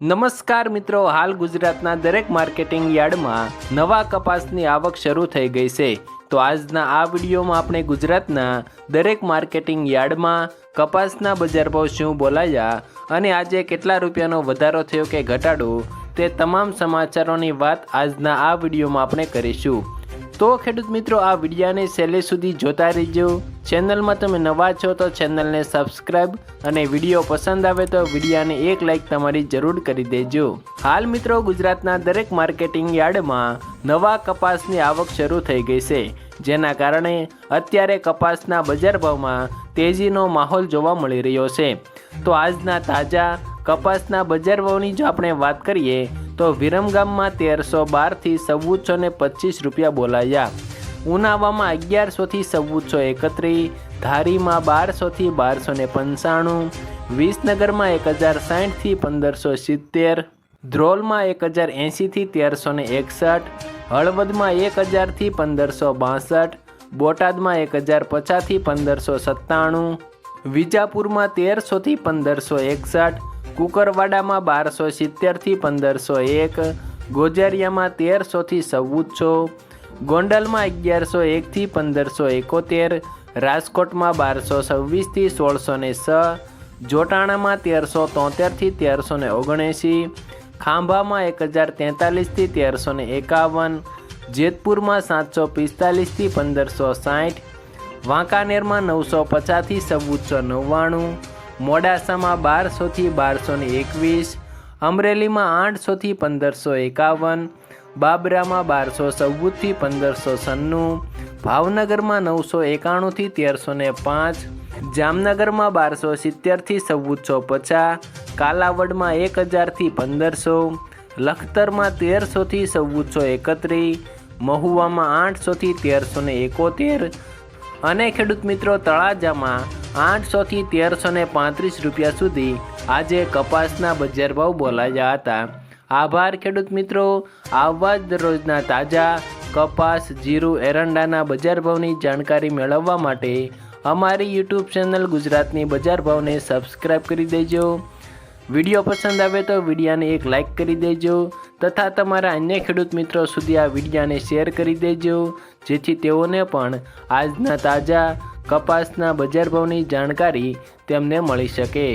નમસ્કાર મિત્રો, હાલ ગુજરાતના દરેક માર્કેટિંગ યાર્ડમાં નવા કપાસની આવક શરૂ થઈ ગઈ છે. તો આજના આ વિડીયોમાં આપણે ગુજરાતના દરેક માર્કેટિંગ યાર્ડમાં કપાસના બજાર ભાવ શું બોલાયા અને આજે કેટલા રૂપિયાનો વધારો થયો કે ઘટાડો તે તમામ સમાચારોની વાત આજના આ વિડીયોમાં આપણે કરીશું. તો ખેડૂત મિત્રો, આ વિડીયાને છેલ્લે સુધી જોતા રહેજો. ચેનલમાં તમે નવા છો તો ચેનલને સબસ્ક્રાઇબ અને વીડિયો પસંદ આવે તો વિડીયાને એક લાઈક તમારી જરૂર કરી દેજો. હાલ મિત્રો ગુજરાતના દરેક માર્કેટિંગ યાર્ડમાં નવા કપાસની આવક શરૂ થઈ ગઈ છે. જેના કારણે અત્યારે કપાસના બજાર ભાવમાં તેજીનો માહોલ જોવા મળી રહ્યો છે. તો આજના તાજા કપાસના બજાર ભાવની જો આપણે વાત કરીએ, તો વિરમગામમાં તેરસો બારથી ચૌદસો ને પચીસ રૂપિયા બોલાયા. ઉનાવામાં અગિયારસોથી ચૌદસો એકત્રીસ ધારીમાં બારસોથી બારસો ને પંચાણું, વિસનગરમાં એક હજાર સાઠથી પંદરસો સિત્તેર, ધ્રોલમાં એક હજાર એંશીથી તેરસો ને એકસઠ, હળવદમાં એક હજારથી પંદરસો બાસઠ, બોટાદમાં એક હજાર પચાસથી પંદરસો સત્તાણું, વિજાપુરમાં તેરસોથી પંદરસો એકસઠ, કુકરવાડામાં બારસો સિત્તેરથી પંદરસો એક, ગોજારિયામાં તેરસોથી ચૌદસો ગોંડલમાં અગિયારસો એકથી પંદરસો એકોતેર, રાજકોટમાં બારસો છવ્વીસથી સોળસો ને છ જોટાણામાં તેરસો તોતેરથી તેરસો ને ઓગણએંસી ખાંભામાં એક હજાર તેતાલીસથી તેરસો ને એકાવન, જેતપુરમાં સાતસો પિસ્તાલીસથી પંદરસો સાઠ, વાંકાનેરમાં નવસો પચાસથી ચૌદસો નવ્વાણું, મોડાસામાં બારસોથી બારસો ને એકવીસ, અમરેલીમાં આઠસોથી પંદરસો એકાવન બાબરામાં બારસો ચૌદથી પંદરસો છન્નું, ભાવનગરમાં નવસો એકાણુંથી તેરસો ને પાંચ, જામનગરમાં બારસો સિત્તેરથી ચૌદસો પચાસ, કાલાવડમાં એક હજારથી પંદરસો, લખતરમાં તેરસોથી ચૌદસો એકત્રીસ, મહુવામાં આઠસોથી તેરસો ને એકોતેર અને ખેડૂત મિત્રો તળાજામાં આઠસોથી તેરસો ને પાંત્રીસ રૂપિયા સુધી આજે કપાસના બજાર ભાવ બોલાયા હતા. આભાર ખેડૂત મિત્રો. આવા જ દરરોજના તાજા કપાસ, જીરું, એરંડાના બજાર ભાવની જાણકારી મેળવવા માટે અમારી યુટ્યુબ ચેનલ ગુજરાતની બજાર ભાવને સબસ્ક્રાઈબ કરી દેજો. વીડિયો પસંદ આવે તો વિડીયાને એક લાઇક કરી દેજો તથા તમારા અન્ય ખેડૂત મિત્રો સુધી આ વિડીયાને શેર કરી દેજો, જેથી તેઓને પણ આજના તાજા કપાસના બજાર ભાવની જાણકારી તેમને મળી શકે.